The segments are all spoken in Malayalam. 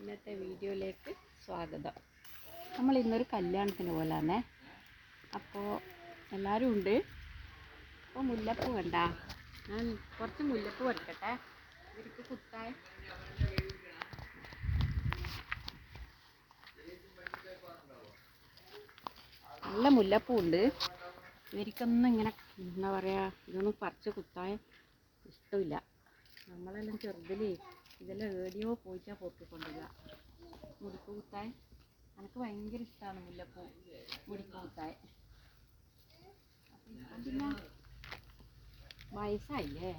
ഇന്നത്തെ വീഡിയോയിലേക്ക് സ്വാഗതം. നമ്മൾ ഇന്നൊരു കല്യാണത്തിന് പോലാന്നേ. അപ്പോൾ എല്ലാവരും ഉണ്ട്. അപ്പോൾ മുല്ലപ്പൂ കണ്ട? ഞാൻ കുറച്ച് മുല്ലപ്പൂ വരക്കട്ടെ ഇവർക്ക് കുത്തായി നല്ല മുല്ലപ്പൂ ഉണ്ട്. ഇവർക്കൊന്നും ഇങ്ങനെ എന്താ പറയുക ഇതൊന്നും പറിച്ച് കുത്താൻ ഇഷ്ടമില്ല. നമ്മളെല്ലാം ചെറുതിലേ ഇതെല്ലാം ഏടിയോ പോയിട്ടാ പൊട്ടിക്കൊണ്ടുവരിക മുടിക്ക് കുത്താൻ. എനിക്ക് ഭയങ്കര ഇഷ്ടമാണ് മുല്ലപ്പൂ മുടിക്ക് കുത്താൻ. പിന്നെ വയസ്സായില്ലേ?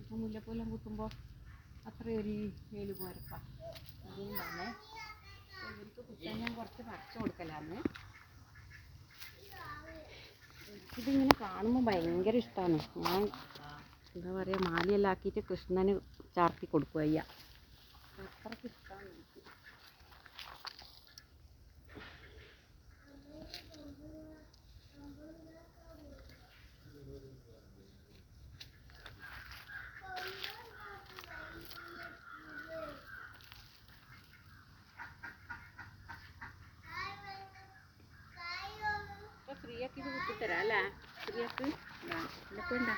ഇപ്പം മുല്ലപ്പൂലം കുത്തുമ്പോൾ അത്ര ഒരു വേൽ പോരപ്പ. തന്നെ ഇവർക്ക് കുത്താൻ ഞാൻ കുറച്ച് പറിച്ചു കൊടുക്കലാന്ന്. ഇതിങ്ങനെ കാണുമ്പോൾ ഭയങ്കര ഇഷ്ടമാണ് ഞാൻ എന്താ പറയുക മാലയെല്ലാം ആക്കിയിട്ട് കൃഷ്ണന് ചാർത്തി കൊടുക്കുക അത്രയ്ക്ക് ഇഷ്ടമാണ് എനിക്ക് ഫ്രീയാക്കി ഇത് കുത്തിത്തരാം അല്ലേ? ഫ്രീയാക്ക്. ഇതൊക്കെ ഉണ്ടാ?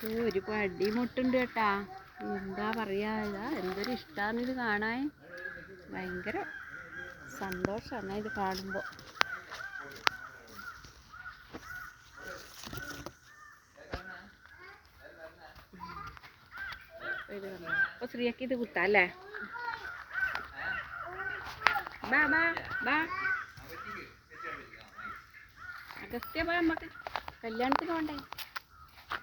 ഓ ഒരു പടിമുട്ടുണ്ട് കേട്ടാ. എന്താ പറയാ ഇതാ എന്തൊരു ഇഷ്ടമാണ് ഇത് കാണാൻ. ഭയങ്കര സന്തോഷമാണ് ഇത് കാണുമ്പോൾ ഇത് കണ്ടോ? അപ്പൊ ശ്രീയക്ക് ഇത് കുത്താം അല്ലേ? ബാ ബാ ബാ. അഗസ്ത്യ ബാ നമുക്ക് കല്യാണത്തിന് പോണ്ടേ?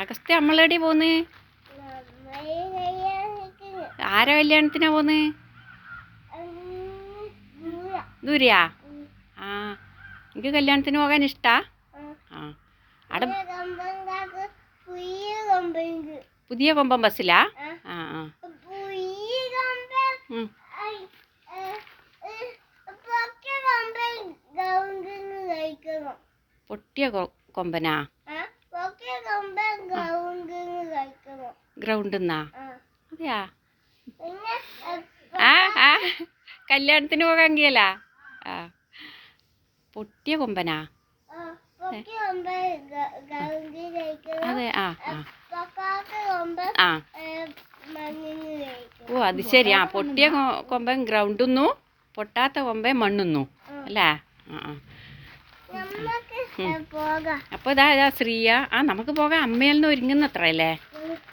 അഗസ്ത്യ നമ്മളെടി പോന്ന്? ആരെ കല്യാണത്തിനാ പോന്ന്? ദൂരയാ? ആ എനിക്ക് കല്യാണത്തിന് പോകാൻ ഇഷ്ടാ? ആ അവിടെ പുതിയ കൊമ്പം ബസ്സിലാ? ആ ആ. പൊട്ടിയ കൊ- ഗ്രൗണ്ടിന്നാ അതെയാ? ആ ആ. കല്യാണത്തിന് പോകാൻ ആ. പൊട്ടിയ കൊമ്പനാ? അതെ ആ ഓ അത് ശരി ആ പൊട്ടിയ കൊമ്പൻ ഗ്രൗണ്ടുന്നു പൊട്ടാത്ത കൊമ്പൻ മണ്ണുന്നു. അല്ലേ? ആ ആ. അപ്പോൾ ഇതാ ഇതാ ശ്രീയ. ആ നമുക്ക് പോകാം. അമ്മയിൽ നിന്ന് ഒരുങ്ങുന്നത്ര അല്ലേ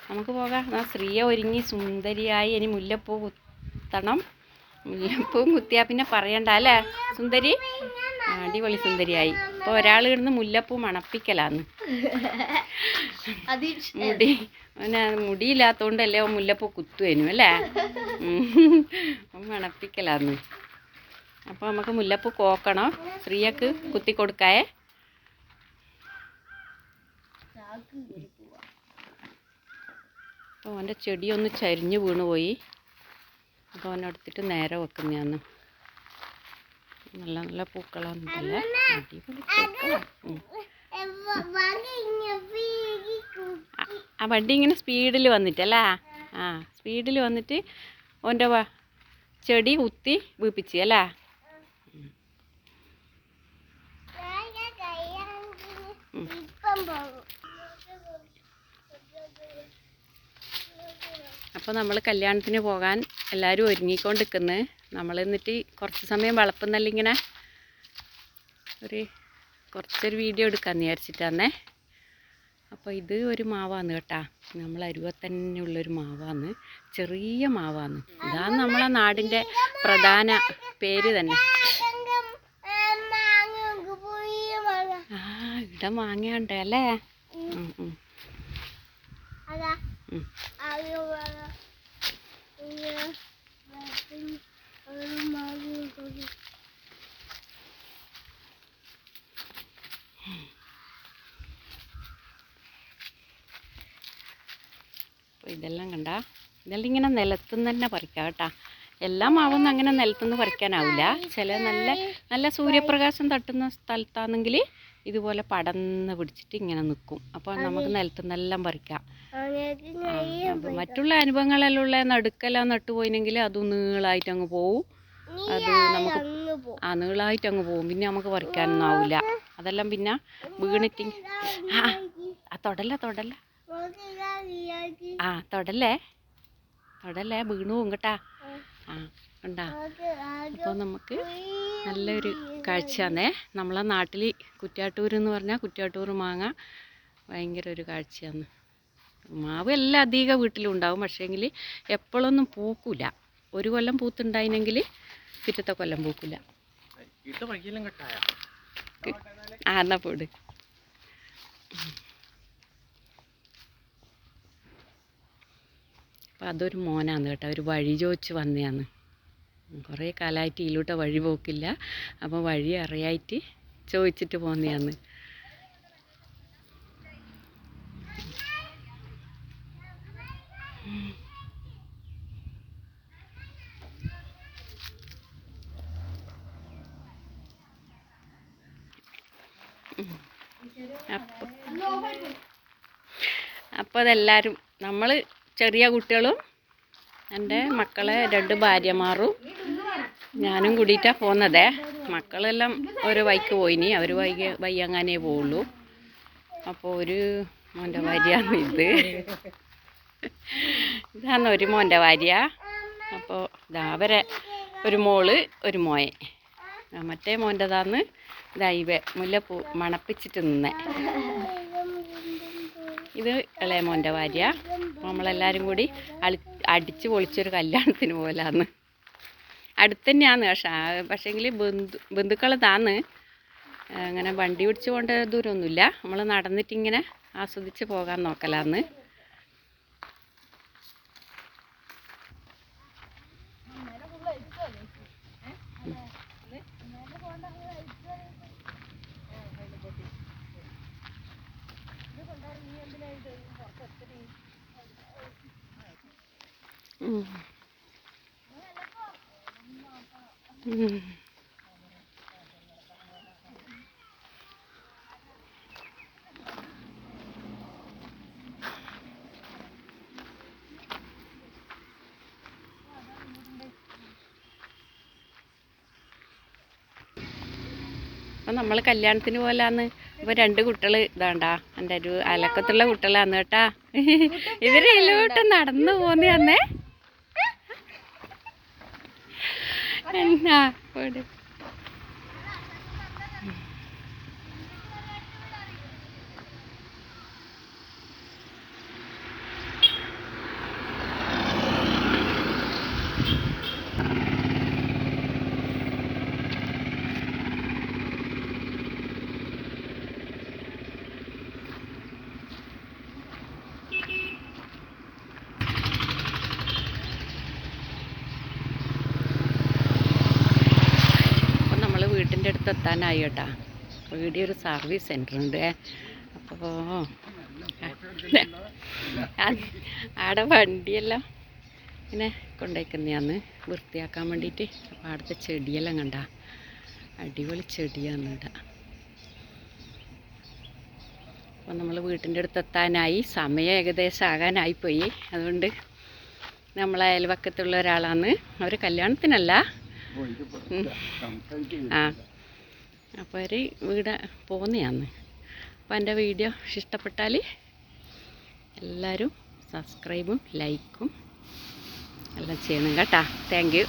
നമുക്ക് പോകാം. ആ ശ്രീയ ഒരുങ്ങി സുന്ദരിയായി. ഇനി മുല്ലപ്പൂ കുത്തണം. മുല്ലപ്പൂവും കുത്തിയാൽ പിന്നെ പറയണ്ട അല്ലേ? സുന്ദരി? അടിപൊളി സുന്ദരിയായി. ഇപ്പോൾ ഒരാൾ കിടന്ന് മുല്ലപ്പൂ മണപ്പിക്കലാന്ന്. മുടി പിന്നെ മുടിയില്ലാത്തോണ്ടല്ലേ അവൻ മുല്ലപ്പൂ കുത്തുവേനു അല്ലേ. മണപ്പിക്കലാന്ന്. അപ്പോൾ നമുക്ക് മുല്ലപ്പൂ കോക്കണം. സ്ത്രീയക്ക് കുത്തി കൊടുക്കായേ അപ്പോൾ അവന്റെ ചെടിയൊന്ന് ചരിഞ്ഞ് വീണ് പോയി. അപ്പോൾ അവനെടുത്തിട്ട് നേരെ വെക്കുന്നതാണ്. നല്ല നല്ല പൂക്കളാണല്ലേ അടിപൊളി പൂക്കളാ ഉം. ആ- വണ്ടി ഇങ്ങനെ സ്പീഡിൽ വന്നിട്ടല്ലേ ആ സ്പീഡിൽ വന്നിട്ട് ഓന്റെ ചെടി കുത്തി വീപ്പിച്ച് അല്ലേ? ഉം. അപ്പോൾ നമ്മൾ കല്യാണത്തിന് പോകാൻ എല്ലാവരും ഒരുങ്ങിക്കൊണ്ടിരിക്കുന്നു. നമ്മൾ എന്നിട്ട് കുറച്ച് സമയം വളപ്പുന്നല്ല ഇങ്ങനെ ഒരു കുറച്ചൊരു വീഡിയോ എടുക്കാമെന്ന് വിചാരിച്ചിട്ടാന്നേ. അപ്പോൾ ഇത് ഒരു മാവാന്ന് കേട്ടാ. നമ്മൾ അരുവത്തന്നെ ഉള്ളൊരു മാവാന്ന്. ചെറിയ മാവാന്ന്. ഇതാണ് നമ്മളെ നാടിന്റെ പ്രധാന പേര് തന്നെ. ആ ഇവിടെ മാങ്ങയുണ്ട് അല്ലേ? ഇതെല്ലാം കണ്ട? ഇതെല്ലാം ഇങ്ങനെ നിലത്തുനിന്ന് തന്നെ പറിക്കാം കേട്ടാ. എല്ലാ മാവൊന്നും അങ്ങനെ നിലത്തുനിന്ന് പറിക്കാനാവില്ല ചില നല്ല നല്ല സൂര്യപ്രകാശം തട്ടുന്ന സ്ഥലത്താണെങ്കിൽ ഇതുപോലെ പടന്ന് പിടിച്ചിട്ട് ഇങ്ങനെ നിൽക്കും അപ്പോൾ നമുക്ക് നിലത്തുനിന്നെല്ലാം പറിക്കാം. മറ്റുള്ള അനുഭവങ്ങളെല്ലാം ഉള്ള നടുക്കെല്ലാം നട്ടുപോയിനെങ്കിൽ അത് നീളായിട്ട് അങ്ങ് പോവും. അത് നമുക്ക് ആ നീളായിട്ട് അങ്ങ് പോവും. പിന്നെ നമുക്ക് പറിക്കാനൊന്നും ആവില്ല അതെല്ലാം പിന്നെ വീണിട്ട് ആ ആ തൊടല്ല തൊടല്ല? ആ തൊടല്ലേ? തൊടല്ലേ? വീണു കേട്ടാ. ആ. ഉണ്ടാ അപ്പോൾ നമുക്ക് നല്ലൊരു കാഴ്ചയാണേ നമ്മളെ നാട്ടിൽ കുറ്റ്യാട്ടൂർ എന്ന് പറഞ്ഞാൽ കുറ്റ്യാട്ടൂർ മാങ്ങ ഭയങ്കര ഒരു കാഴ്ചയാണ് മാവ് എല്ലാം അധികം വീട്ടിലും ഉണ്ടാവും. പക്ഷേങ്കിൽ എപ്പോഴൊന്നും പൂക്കില്ല ഒരു കൊല്ലം പൂത്തുണ്ടായിനെങ്കിൽ പിറ്റത്തെ കൊല്ലം പൂക്കില്ല ആ എന്നാ പോട്. അപ്പം അതൊരു മോനാന്ന് കേട്ടോ. ഒരു വഴി ചോദിച്ച് വന്നതാണ് കുറേ കാലമായിട്ട് ഇതിലൂടെ വഴി പോക്കില്ല. അപ്പോൾ വഴി അറിയായിട്ട് ചോദിച്ചിട്ട് പോന്നെയാന്ന്. അപ്പം അപ്പോൾ അതെല്ലാവരും നമ്മൾ ചെറിയ കുട്ടികളും എന്റെ മക്കളെ രണ്ട് ഭാര്യമാറും ഞാനും കൂടിയിട്ടാണ് പോകുന്നതേ മക്കളെല്ലാം ഒരു വൈക്ക് പോയിനി. അവർ വൈകി വയ്യങ്ങാനേ പോവുള്ളൂ. അപ്പോൾ ഒരു മോന്റെ ഭാര്യയാണ് ഇത്. ഇതാണ് ഒരു മോന്റെ ഭാര്യ. അപ്പോൾ ഇതാ അവരെ ഒരു മോൾ ഒരു മോയെ മറ്റേ മോന്റെതാന്ന് ഇതാ ഇവ മുല്ലപ്പൂ മണപ്പിച്ചിട്ട് നിന്നെ. ഇത് ഇളയ മോന്റെ ഭാര്യ. നമ്മളെല്ലാവരും കൂടി അളി അടിച്ച് പൊളിച്ചൊരു കല്യാണത്തിന് പോലാന്ന് അടുത്ത് തന്നെയാണ് പക്ഷേ പക്ഷേങ്കിൽ ബന്ധു ബന്ധുക്കൾ താന്ന്. അങ്ങനെ വണ്ടി പിടിച്ച് പോകേണ്ട ദൂരമൊന്നുമില്ല. നമ്മൾ നടന്നിട്ടിങ്ങനെ ആസ്വദിച്ച് പോകാൻ നോക്കലാന്ന്. അപ്പം നമ്മൾ കല്യാണത്തിന് പോലാന്ന് ഇപ്പൊ രണ്ട് കുട്ടികൾ ഇതാണ്ടാ. എന്റെ ഒരു അലക്കത്തുള്ള കുട്ടികളാന്ന് കേട്ടാ. ഇവരെല്ലോട്ടും നടന്നു പോന്നെയാന്നേ എന്നാ പോട് അപ്പം നമ്മൾ വീട്ടിന്റെ അടുത്ത് എത്താനായി കേട്ടാ വീടിയ ഒരു സർവീസ് സെന്റർ ഉണ്ട് അപ്പോൾ ആടെ വണ്ടിയെല്ലാം ഇങ്ങനെ കൊണ്ടുപോയിക്കുന്നതാന്ന് വൃത്തിയാക്കാൻ വേണ്ടിയിട്ട്. അപ്പോൾ അവിടുത്തെ ചെടിയെല്ലാം കണ്ട. അടിപൊളി ചെടിയാണ് ഇവിടെ. അപ്പോൾ നമ്മൾ വീട്ടിന്റെ അടുത്ത് എത്താനായി സമയം ഏകദേശം ആകാനായിപ്പോയി. അതുകൊണ്ട് നമ്മളെ അയൽവക്കത്തുള്ള ഒരാളാണ് അവർ കല്യാണത്തിനല്ല. ആ. അപ്പോൾ ഒരു വീട് പോകുന്നതാണ് അപ്പോൾ എന്റെ വീഡിയോ ഇഷ്ടപ്പെട്ടാൽ എല്ലാവരും സബ്സ്ക്രൈബും ലൈക്കും എല്ലാം ചെയ്യണം കേട്ടോ. താങ്ക്